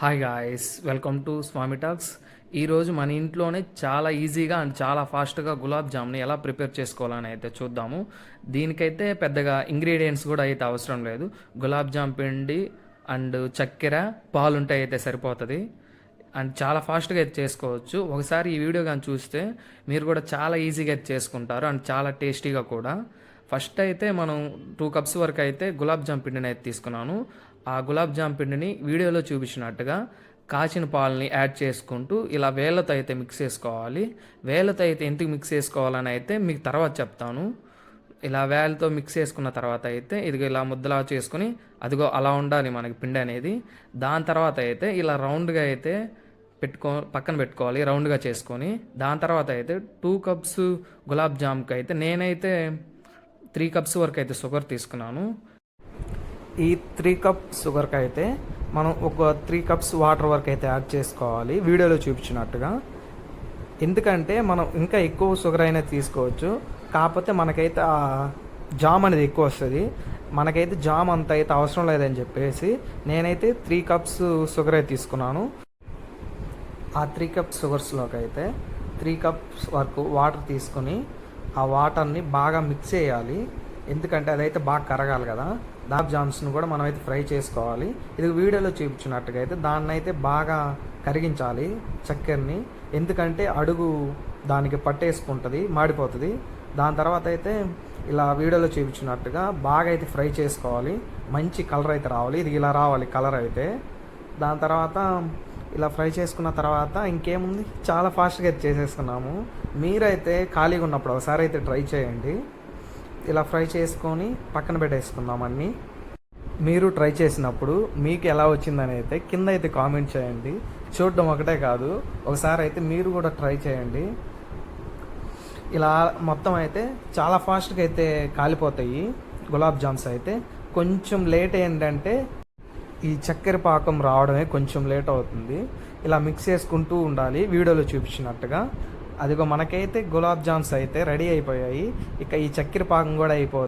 Hi guys welcome to Swami talks ఈరోజు మన ఇంట్లోనే చాలా ఈజీగా అండ్ చాలా ఫాస్ట్గా గులాబ్ జామ్ని ఎలా ప్రిపేర్ చేసుకోవాలని అయితే చూద్దాము. దీనికైతే పెద్దగా ఇంగ్రీడియంట్స్ కూడా అయితే అవసరం లేదు. గులాబ్ జామ్ పిండి అండ్ చక్కెర పాలు ఉంటే అయితే సరిపోతుంది. అండ్ చాలా ఫాస్ట్గా అయితే చేసుకోవచ్చు. ఒకసారి ఈ వీడియో కానీ చూస్తే మీరు కూడా చాలా ఈజీగా అయితే చేసుకుంటారు అండ్ చాలా టేస్టీగా కూడా. ఫస్ట్ అయితే మనం టూ కప్స్ వరకు అయితే గులాబ్ జామ్ పిండిని అయితే తీసుకున్నాను. ఆ గులాబ్ జామ్ పిండిని వీడియోలో చూపించినట్టుగా కాచిన పాలని యాడ్ చేసుకుంటూ ఇలా వేళ్ళతో అయితే మిక్స్ చేసుకోవాలి. వేళ్ళతో అయితే ఎందుకు మిక్స్ చేసుకోవాలని అయితే మీకు తర్వాత చెప్తాను. ఇలా వేళ్ళతో మిక్స్ చేసుకున్న తర్వాత అయితే ఇదిగో ఇలా ముద్దలా చేసుకుని అదిగో అలా ఉండాలి మనకి పిండి అనేది. దాని తర్వాత అయితే ఇలా రౌండ్గా అయితే పెట్టుకో పక్కన పెట్టుకోవాలి రౌండ్గా చేసుకొని. దాని తర్వాత అయితే టూ కప్స్ గులాబ్ జామ్కి అయితే నేనైతే త్రీ కప్స్ వరకు అయితే షుగర్ తీసుకున్నాను. ఈ త్రీ కప్ షుగర్కి అయితే మనం ఒక త్రీ కప్స్ వాటర్ వరకు అయితే యాడ్ చేసుకోవాలి. వీడియోలో చూపించినట్టుగా. ఎందుకంటే మనం ఇంకా ఎక్కువ షుగర్ అయినా తీసుకోవచ్చు. కాకపోతే మనకైతే ఆ జామ్ అనేది ఎక్కువ వస్తుంది. మనకైతే జామ్ అంత అయితే అవసరం లేదని చెప్పేసి నేనైతే త్రీ కప్స్ షుగర్ అయితే తీసుకున్నాను. ఆ త్రీ కప్స్ షుగర్స్లోకి అయితే త్రీ కప్స్ వరకు వాటర్ తీసుకొని ఆ వాటర్ని బాగా మిక్స్ చేయాలి. ఎందుకంటే అదైతే బాగా కరగాలి కదా. దాబ్ జామ్స్ని కూడా మనం అయితే ఫ్రై చేసుకోవాలి. ఇది వీడియోలో చూపించినట్టుగా అయితే దాన్ని అయితే బాగా కరిగించాలి చక్కెరని. ఎందుకంటే అడుగు దానికి పట్టేసుకుంటుంది మాడిపోతుంది. దాని తర్వాత అయితే ఇలా వీడియోలో చూపించినట్టుగా బాగా అయితే ఫ్రై చేసుకోవాలి. మంచి కలర్ అయితే రావాలి. ఇది ఇలా రావాలి కలర్ అయితే. దాని తర్వాత ఇలా ఫ్రై చేసుకున్న తర్వాత ఇంకేముంది? చాలా ఫాస్ట్గా అయితే చేసేసుకున్నాము. మీరైతే ఖాళీగా ఉన్నప్పుడు ఒకసారి అయితే ట్రై చేయండి. ఇలా ఫ్రై చేసుకొని పక్కన పెట్టేసుకుందాం అన్నీ. మీరు ట్రై చేసినప్పుడు మీకు ఎలా వచ్చిందని అయితే కింద అయితే కామెంట్ చేయండి. చూడడం ఒకటే కాదు ఒకసారి అయితే మీరు కూడా ట్రై చేయండి. ఇలా మొత్తం అయితే చాలా ఫాస్ట్గా అయితే కాలిపోతాయి గులాబ్ జామ్స్ అయితే. కొంచెం లేట్ ఏంటంటే ఈ చక్కెర పాకం రావడమే కొంచెం లేట్ అవుతుంది. ఇలా మిక్స్ చేసుకుంటూ ఉండాలి. వీడియోలో చూపించినట్టుగా. అదిగో మనకైతే గులాబ్ జామ్స్ అయితే రెడీ అయిపోయాయి. ఇక ఈ చక్కెర పాకం కూడా అయిపోతుంది